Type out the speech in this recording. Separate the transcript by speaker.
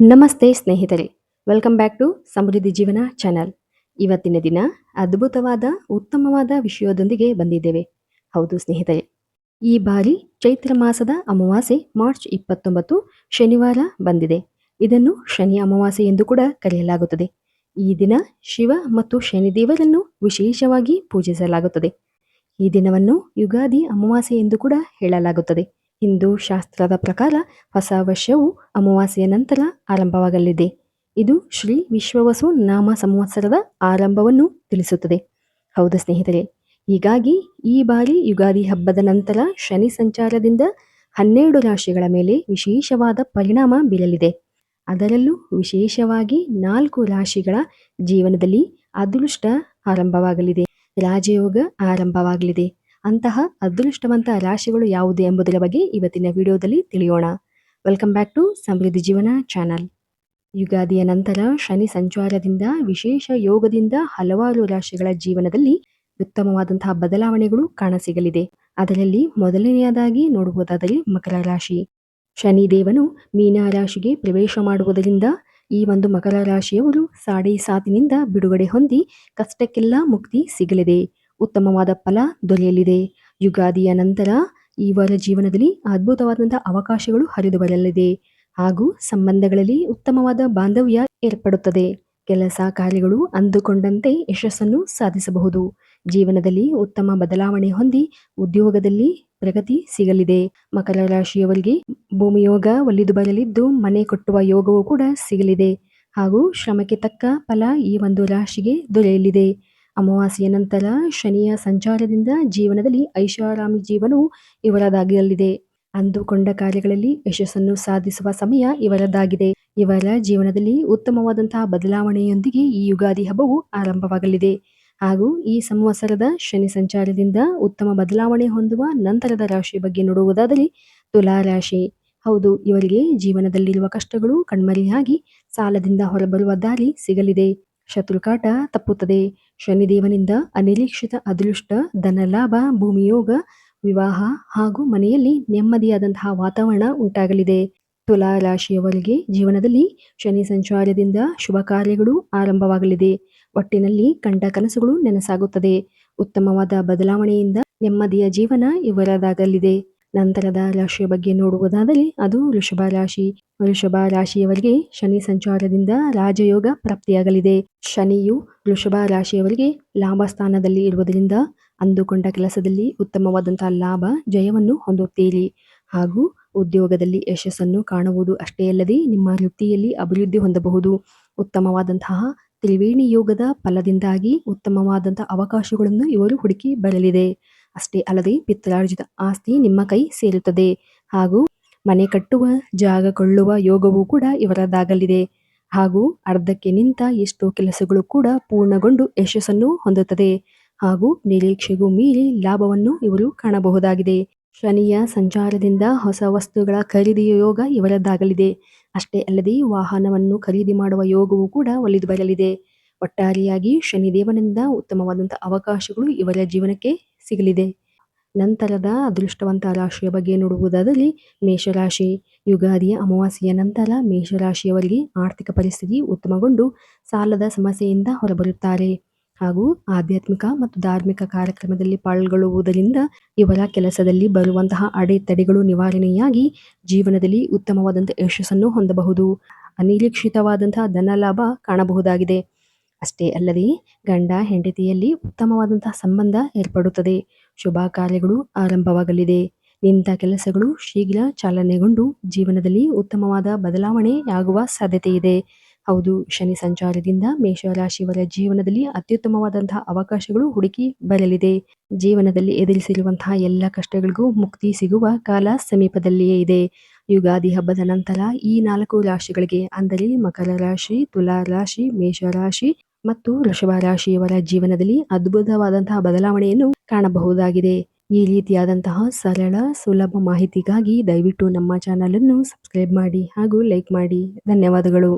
Speaker 1: ನಮಸ್ತೆ ಸ್ನೇಹಿತರೆ welcome back to ಸಮೃದ್ಧಿ ಜೀವನ ಚಾನಲ್ ಇವತ್ತಿನ ದಿನ ಅದ್ಭುತವಾದ, ಉತ್ತಮವಾದ ವಿಷಯದೊಂದಿಗೆ ಬಂದಿದ್ದೇವೆ. ಹೌದು ಸ್ನೇಹಿತರೆ, ಈ ಬಾರಿ ಚೈತ್ರ ಮಾಸದ ಅಮಾವಾಸ್ಯೆ ಮಾರ್ಚ್ ಇಪ್ಪತ್ತೊಂಬತ್ತು ಶನಿವಾರ ಬಂದಿದೆ. ಇದನ್ನು ಶನಿ ಅಮಾವಾಸ್ಯೆ ಎಂದು ಕೂಡ ಕರೆಯಲಾಗುತ್ತದೆ. ಈ ದಿನ ಶಿವ ಮತ್ತು ಶನಿದೇವರನ್ನು ವಿಶೇಷವಾಗಿ ಪೂಜಿಸಲಾಗುತ್ತದೆ. ಈ ದಿನವನ್ನು ಯುಗಾದಿ ಅಮಾವಾಸ್ಯೆ ಎಂದು ಕೂಡ ಹೇಳಲಾಗುತ್ತದೆ. ಹಿಂದೂ ಶಾಸ್ತ್ರದ ಪ್ರಕಾರ ಹೊಸ ವರ್ಷವು ಅಮಾವಾಸ್ಯೆಯ ನಂತರ ಆರಂಭವಾಗಲಿದೆ. ಇದು ಶ್ರೀ ವಿಶ್ವವಸು ನಾಮ ಸಂವತ್ಸರದ ಆರಂಭವನ್ನು ತಿಳಿಸುತ್ತದೆ. ಹೌದು ಸ್ನೇಹಿತರೆ, ಹೀಗಾಗಿ ಈ ಬಾರಿ ಯುಗಾದಿ ಹಬ್ಬದ ನಂತರ ಶನಿ ಸಂಚಾರದಿಂದ ಹನ್ನೆರಡು ರಾಶಿಗಳ ಮೇಲೆ ವಿಶೇಷವಾದ ಪರಿಣಾಮ ಬೀರಲಿದೆ. ಅದರಲ್ಲೂ ವಿಶೇಷವಾಗಿ ನಾಲ್ಕು ರಾಶಿಗಳ ಜೀವನದಲ್ಲಿ ಅದೃಷ್ಟ ಆರಂಭವಾಗಲಿದೆ. ರಾಜಯೋಗ ಆರಂಭವಾಗಲಿದೆ. ಅಂತಹ ಅದೃಷ್ಟವಂತ ರಾಶಿಗಳು ಯಾವುದು ಎಂಬುದರ ಬಗ್ಗೆ ಇವತ್ತಿನ ವಿಡಿಯೋದಲ್ಲಿ ತಿಳಿಯೋಣ. ವೆಲ್ಕಮ್ ಬ್ಯಾಕ್ ಟು ಸಮೃದ್ಧಿ ಜೀವನ ಚಾನಲ್ ಯುಗಾದಿಯ ನಂತರ ಶನಿ ಸಂಚಾರದಿಂದ, ವಿಶೇಷ ಯೋಗದಿಂದ ಹಲವಾರು ರಾಶಿಗಳ ಜೀವನದಲ್ಲಿ ಉತ್ತಮವಾದಂತಹ ಬದಲಾವಣೆಗಳು ಕಾಣಸಿಗಲಿದೆ. ಅದರಲ್ಲಿ ಮೊದಲನೆಯದಾಗಿ ನೋಡುವುದಾದರೆ ಮಕರ ರಾಶಿ. ಶನಿ ದೇವನು ಮೀನ ರಾಶಿಗೆ ಪ್ರವೇಶ ಮಾಡುವುದರಿಂದ ಈ ಒಂದು ಮಕರ ರಾಶಿಯವರು ಸಾಡೆ ಸಾತಿನಿಂದ ಬಿಡುಗಡೆ ಹೊಂದಿ ಕಷ್ಟಕ್ಕೆಲ್ಲ ಮುಕ್ತಿ ಸಿಗಲಿದೆ. ಉತ್ತಮವಾದ ಫಲ ದೊರೆಯಲಿದೆ. ಯುಗಾದಿಯ ನಂತರ ಇವರ ಜೀವನದಲ್ಲಿ ಅದ್ಭುತವಾದಂತಹ ಅವಕಾಶಗಳು ಹರಿದು ಬರಲಿದೆ. ಹಾಗೂ ಸಂಬಂಧಗಳಲ್ಲಿ ಉತ್ತಮವಾದ ಬಾಂಧವ್ಯ ಏರ್ಪಡುತ್ತದೆ. ಕೆಲಸ ಕಾರ್ಯಗಳು ಅಂದುಕೊಂಡಂತೆ ಯಶಸ್ಸನ್ನು ಸಾಧಿಸಬಹುದು. ಜೀವನದಲ್ಲಿ ಉತ್ತಮ ಬದಲಾವಣೆ ಹೊಂದಿ ಉದ್ಯೋಗದಲ್ಲಿ ಪ್ರಗತಿ ಸಿಗಲಿದೆ. ಮಕರ ರಾಶಿಯವರಿಗೆ ಭೂಮಿಯೋಗ ಒಲಿದು ಬರಲಿದ್ದು ಮನೆ ಕಟ್ಟುವ ಯೋಗವೂ ಕೂಡ ಸಿಗಲಿದೆ. ಹಾಗೂ ಶ್ರಮಕ್ಕೆ ತಕ್ಕ ಫಲ ಈ ಒಂದು ರಾಶಿಗೆ ದೊರೆಯಲಿದೆ. ಅಮಾವಾಸ್ಯೆಯ ನಂತರ ಶನಿಯ ಸಂಚಾರದಿಂದ ಜೀವನದಲ್ಲಿ ಐಷಾರಾಮಿ ಜೀವನವು ಇವರದಾಗಿರಲಿದೆ ಅಂದುಕೊಂಡ ಕಾರ್ಯಗಳಲ್ಲಿ ಯಶಸ್ಸನ್ನು ಸಾಧಿಸುವ ಸಮಯ ಇವರದ್ದಾಗಿದೆ ಇವರ ಜೀವನದಲ್ಲಿ ಉತ್ತಮವಾದಂತಹ ಬದಲಾವಣೆಯೊಂದಿಗೆ ಈ ಯುಗಾದಿ ಹಬ್ಬವು ಆರಂಭವಾಗಲಿದೆ. ಹಾಗೂ ಈ ಸಂವತ್ಸರದ ಶನಿ ಸಂಚಾರದಿಂದ ಉತ್ತಮ ಬದಲಾವಣೆ ಹೊಂದುವ ನಂತರದ ರಾಶಿ ಬಗ್ಗೆ ನೋಡುವುದಾದರೆ ತುಲಾ ರಾಶಿ ಹೌದು, ಇವರಿಗೆ ಜೀವನದಲ್ಲಿರುವ ಕಷ್ಟಗಳು ಕಣ್ಮರೆಯಾಗಿ ಸಾಲದಿಂದ ಹೊರಬರುವ ದಾರಿ ಸಿಗಲಿದೆ. ಶತ್ರುಕಾಟ ತಪ್ಪುತ್ತದೆ. ಶನಿದೇವನಿಂದ ಅನಿರೀಕ್ಷಿತ ಅದೃಷ್ಟ ಧನಲಾಭ ಭೂಮಿಯೋಗ, ವಿವಾಹ ಹಾಗೂ ಮನೆಯಲ್ಲಿ ನೆಮ್ಮದಿಯಾದಂತಹ ವಾತಾವರಣ ಉಂಟಾಗಲಿದೆ. ತುಲಾ ರಾಶಿಯವರಿಗೆ ಜೀವನದಲ್ಲಿ ಶನಿ ಸಂಚಾರದಿಂದ ಶುಭ ಕಾರ್ಯಗಳು ಆರಂಭವಾಗಲಿದೆ. ಒಟ್ಟಿನಲ್ಲಿ ಕಂಡ ಕನಸುಗಳು ನೆನಸಾಗುತ್ತದೆ. ಉತ್ತಮವಾದ ಬದಲಾವಣೆಯಿಂದ ನೆಮ್ಮದಿಯ ಜೀವನ ಇವರದಾಗಲಿದೆ. ನಂತರದ ರಾಶಿಯ ಬಗ್ಗೆ ನೋಡುವುದಾದರೆ ಅದು ವೃಷಭ ರಾಶಿ. ವೃಷಭ ರಾಶಿಯವರಿಗೆ ಶನಿ ಸಂಚಾರದಿಂದ ರಾಜಯೋಗ ಪ್ರಾಪ್ತಿಯಾಗಲಿದೆ. ಶನಿಯು ವೃಷಭ ರಾಶಿಯವರಿಗೆ ಲಾಭ ಸ್ಥಾನದಲ್ಲಿ ಇರುವುದರಿಂದ ಅಂದುಕೊಂಡ ಕೆಲಸದಲ್ಲಿ ಉತ್ತಮವಾದಂತಹ ಲಾಭ, ಜಯವನ್ನು ಹೊಂದುತ್ತೀರಿ. ಹಾಗೂ ಉದ್ಯೋಗದಲ್ಲಿ ಯಶಸ್ಸನ್ನು ಕಾಣುವುದು ಅಷ್ಟೇ ಅಲ್ಲದೆ ನಿಮ್ಮ ವೃತ್ತಿಯಲ್ಲಿ ಅಭಿವೃದ್ಧಿ ಹೊಂದಬಹುದು. ಉತ್ತಮವಾದಂತಹ ತ್ರಿವೇಣಿ ಯೋಗದ ಫಲದಿಂದಾಗಿ ಉತ್ತಮವಾದಂತಹ ಅವಕಾಶಗಳನ್ನು ಇವರು ಹುಡುಕಿ ಬರಲಿದೆ. ಅಷ್ಟೇ ಅಲ್ಲದೆ ಪಿತ್ರಾರ್ಜಿತ ಆಸ್ತಿ ನಿಮ್ಮ ಕೈ ಸೇರುತ್ತದೆ. ಹಾಗೂ ಮನೆ ಕಟ್ಟುವ ಜಾಗ ಕೊಳ್ಳುವ ಯೋಗವೂ ಕೂಡ ಇವರದಾಗಲಿದೆ. ಹಾಗೂ ಅರ್ಧಕ್ಕೆ ನಿಂತ ಎಷ್ಟೋ ಕೆಲಸಗಳು ಕೂಡ ಪೂರ್ಣಗೊಂಡು ಯಶಸ್ಸನ್ನು ಹೊಂದುತ್ತದೆ. ಹಾಗೂ ನಿರೀಕ್ಷೆಗೂ ಮೀರಿ ಲಾಭವನ್ನು ಇವರು ಕಾಣಬಹುದಾಗಿದೆ. ಶನಿಯ ಸಂಚಾರದಿಂದ ಹೊಸ ವಸ್ತುಗಳ ಖರೀದಿಯ ಯೋಗ ಇವರದ್ದಾಗಲಿದೆ ಅಷ್ಟೇ ಅಲ್ಲದೆ ವಾಹನವನ್ನು ಖರೀದಿ ಮಾಡುವ ಯೋಗವೂ ಕೂಡ ಒಲಿದು ಬರಲಿದೆ. ಒಟ್ಟಾರೆಯಾಗಿ ಶನಿದೇವನಿಂದ ಉತ್ತಮವಾದಂಥ ಅವಕಾಶಗಳು ಇವರ ಜೀವನಕ್ಕೆ ಸಿಗಲಿದೆ. ನಂತರದ ಅದೃಷ್ಟವಂತ ರಾಶಿಯ ಬಗ್ಗೆ ನೋಡುವುದಾದಲ್ಲಿ ಮೇಷರಾಶಿ ಯುಗಾದಿಯ ಅಮಾವಾಸ್ಯೆಯ ನಂತರ ಮೇಷರಾಶಿಯವರಿಗೆ ಆರ್ಥಿಕ ಪರಿಸ್ಥಿತಿ ಉತ್ತಮಗೊಂಡು ಸಾಲದ ಸಮಸ್ಯೆಯಿಂದ ಹೊರಬರುತ್ತಾರೆ. ಹಾಗೂ ಆಧ್ಯಾತ್ಮಿಕ ಮತ್ತು ಧಾರ್ಮಿಕ ಕಾರ್ಯಕ್ರಮದಲ್ಲಿ ಪಾಲ್ಗೊಳ್ಳುವುದರಿಂದ ಇವರ ಕೆಲಸದಲ್ಲಿ ಬರುವಂತಹ ಅಡೆತಡೆಗಳು ನಿವಾರಣೆಯಾಗಿ ಜೀವನದಲ್ಲಿ ಉತ್ತಮವಾದಂಥ ಯಶಸ್ಸನ್ನು ಹೊಂದಬಹುದು. ಅನಿರೀಕ್ಷಿತವಾದಂತಹ ಧನಲಾಭ ಕಾಣಬಹುದಾಗಿದೆ. ಅಷ್ಟೇ ಅಲ್ಲದೆ ಗಂಡ ಹೆಂಡತಿಯಲ್ಲಿ ಉತ್ತಮವಾದಂತಹ ಸಂಬಂಧ ಏರ್ಪಡುತ್ತದೆ. ಶುಭ ಕಾರ್ಯಗಳು ಆರಂಭವಾಗಲಿದೆ. ನಿಂತ ಕೆಲಸಗಳು ಶೀಘ್ರ ಚಾಲನೆಗೊಂಡು ಜೀವನದಲ್ಲಿ ಉತ್ತಮವಾದ ಬದಲಾವಣೆ ಆಗುವ ಸಾಧ್ಯತೆ ಇದೆ ಹೌದು, ಶನಿ ಸಂಚಾರದಿಂದ ಮೇಷರಾಶಿಯವರ ಜೀವನದಲ್ಲಿ ಅತ್ಯುತ್ತಮವಾದಂತಹ ಅವಕಾಶಗಳು ಹುಡುಕಿ ಬರಲಿದೆ. ಜೀವನದಲ್ಲಿ ಎದುರಿಸಿರುವಂತಹ ಎಲ್ಲ ಕಷ್ಟಗಳಿಗೂ ಮುಕ್ತಿ ಸಿಗುವ ಕಾಲ ಸಮೀಪದಲ್ಲಿಯೇ ಇದೆ. ಯುಗಾದಿ ಹಬ್ಬದ ನಂತರ ಈ ನಾಲ್ಕು ರಾಶಿಗಳಿಗೆ ಅಂದರೆ ಮಕರ ರಾಶಿ, ತುಲಾ ರಾಶಿ, ಮೇಷ ರಾಶಿ ಮತ್ತು ವೃಷಭ ರಾಶಿಯವರ ಜೀವನದಲ್ಲಿ ಅದ್ಭುತವಾದಂತಹ ಬದಲಾವಣೆಯನ್ನು ಕಾಣಬಹುದಾಗಿದೆ. ಈ ರೀತಿಯಾದಂತಹ ಸರಳ, ಸುಲಭ ಮಾಹಿತಿಗಾಗಿ ದಯವಿಟ್ಟು ನಮ್ಮ ಚಾನಲ್ ಅನ್ನು ಸಬ್ಸ್ಕ್ರೈಬ್ ಮಾಡಿ ಹಾಗೂ ಲೈಕ್ ಮಾಡಿ. ಧನ್ಯವಾದಗಳು.